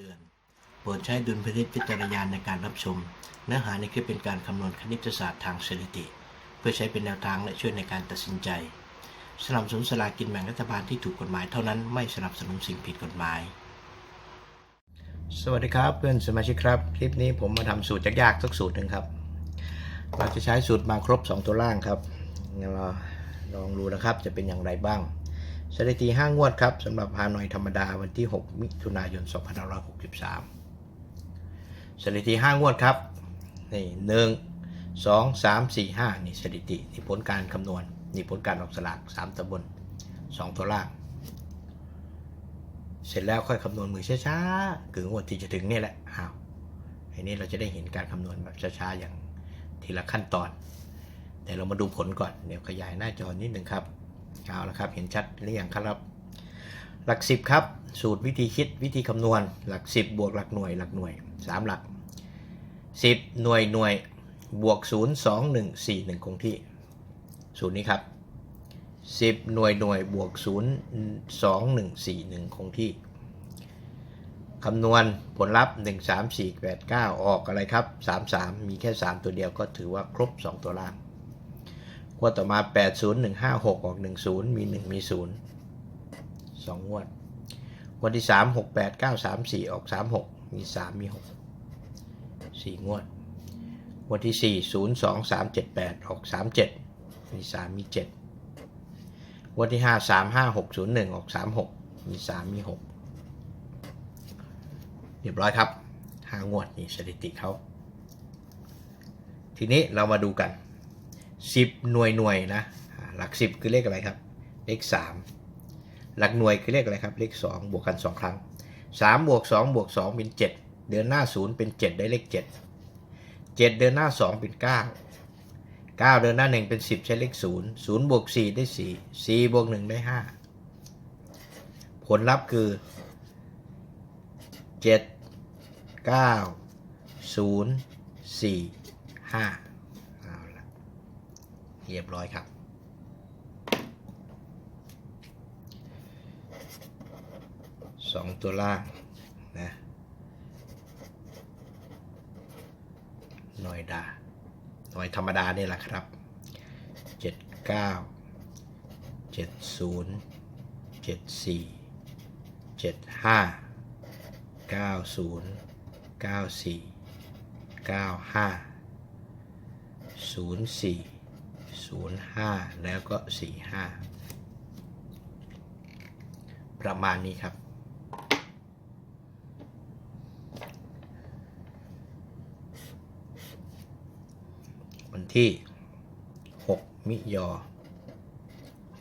เตือน โปรดใช้ดุลพินิจพิจารณาในการรับชม เนื้อหาในคลิปเป็นการคำนวณคณิตศาสตร์ทางสถิติ เพื่อใช้เป็นแนวทางและช่วยในการตัดสินใจสนับสนุนสลากินแบ่งรัฐบาลที่ถูกกฎหมายเท่านั้นไม่สนับสนุนสิ่งผิดกฎหมาย สวัสดีครับเพื่อนสมาชิกครับ คลิปนี้ผมมาทำสูตรยากๆสักสูตรหนึ่งครับ เราจะใช้สูตรมาครบ 2 ตัวล่างครับงั้นเราลองดูนะครับจะเป็นอย่างไรบ้าง สถิติ5งวดครับสำหรับฮานอยธรรมดาวันที่ 6 มิถุนายน 2563 สถิติ5งวดครับนี่หนึ่งสองสามสี่ห้านี่สถิตินี่ผลการคำนวณนี่ผลการออกสลากสามตำบลสองตัวล่าง เสร็จแล้วค่อยคำนวณมือช้าๆคืองวดที่จะถึงนี่แหละอ้าวอันนี้เราจะได้เห็นการคำนวณแบบช้าๆอย่างทีละขั้นตอน แต่เรามาดูผลก่อนเดี๋ยวขยายหน้าจอนิดหนึ่งครับ เอาละครับเห็นชัดหรือยังครับ หลักสิบครับ สูตรวิธีคิดวิธีคำนวณหลักสิบบวกหลักหน่วยหลักหน่วยสามหลักสิบหน่วยหน่วยบวกศูนย์สองหนึ่งสี่หนึ่งคงที่ สูตรนี้ครับสิบหน่วยหน่วยบวกศูนย์สองหนึ่งสี่หนึ่งคงที่คำนวณผลลัพธ์ 1 3 4 8 9 ออกอะไรครับ 3 3 มีแค่ 3 ตัวเดียวก็ถือว่าครบ 2 ตัวล่าง งวดต่อมา 8 0 1 5 6 ออก 1 0 มี 1 มี 0 2 งวด งวดที่ 3 6 8 9 3 4 ออก 3 6 มี 3 มี 6 4 งวด งวดที่ 4 0 2 3 7 8 ออก 3 7 มี 3 มี 7 งวดที่ 5 3 5 6 0 1 ออก 3 6 มี 3 มี 6 เรียบร้อยครับห้างวดนี่สถิติเขา ทีนี้เรามาดูกัน 10 หน่วยหน่วยนะหลัก 10 คือเลขอะไรครับ เลข 3 หลักหน่วยคือเลขอะไรครับ เลข 2 บวกกัน 2 ครั้ง 3 บวก 2 บวก 2 เป็น 7 เดือนหน้า 0 เป็น 7 ได้เลข 7 7 เดือนหน้า 2 เป็น 9 9 เดือนหน้า 1 เป็น 10 ใช้เลข 0 0 บวก 4 ได้ 4 4 บวก 1 ได้ 5 ผลลัพธ์คือ 7 9 0 4 5 เรียบร้อยครับ สองตัวล่างนะหน่อยดาหน่อยธรรมดานี่แหละครับเจ็ดเก้าเจ็ดศูนย์เจ็ดสี่เจ็ดห้า90 94 95 04 05 แล้วก็ 45 ประมาณนี้ครับ วันที่ 6 มิยอ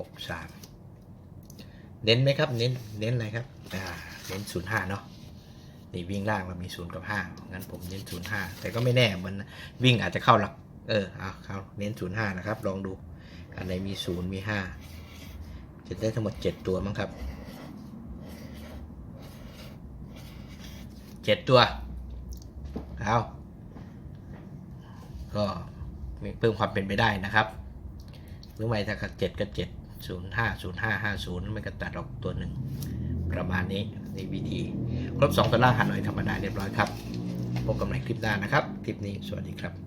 63 เน้นไหมครับ เน้น เน้นอะไรครับ อ่า เน้น 05 เนาะนี่วิ่งล่างเรามีศูนย์กับห้างั้นผมเน้นศูนย์ห้าแต่ก็ไม่แน่ มันวิ่งอาจจะเข้าหลัก เออเอาเขาเน้นศูนย์ห้านะครับ ลองดู อันไหนมีศูนย์มีห้าจะได้ทั้งหมดเจ็ดตัวมั้งครับเจ็ดตัว เอาก็เพิ่มความเป็นไปได้นะครับหรือไม่ถ้าเจ็ดก็เจ็ดศูนย์ห้าศูนย์ห้าห้าศูนย์ไม่ก็ตัดออกตัวหนึ่งประมาณนี้ในวิธี ครบ2ตัวล่างหันหน่อยธรรมดาเรียบร้อยครับ พบกันใหม่คลิปหน้านะครับ คลิปนี้สวัสดีครับ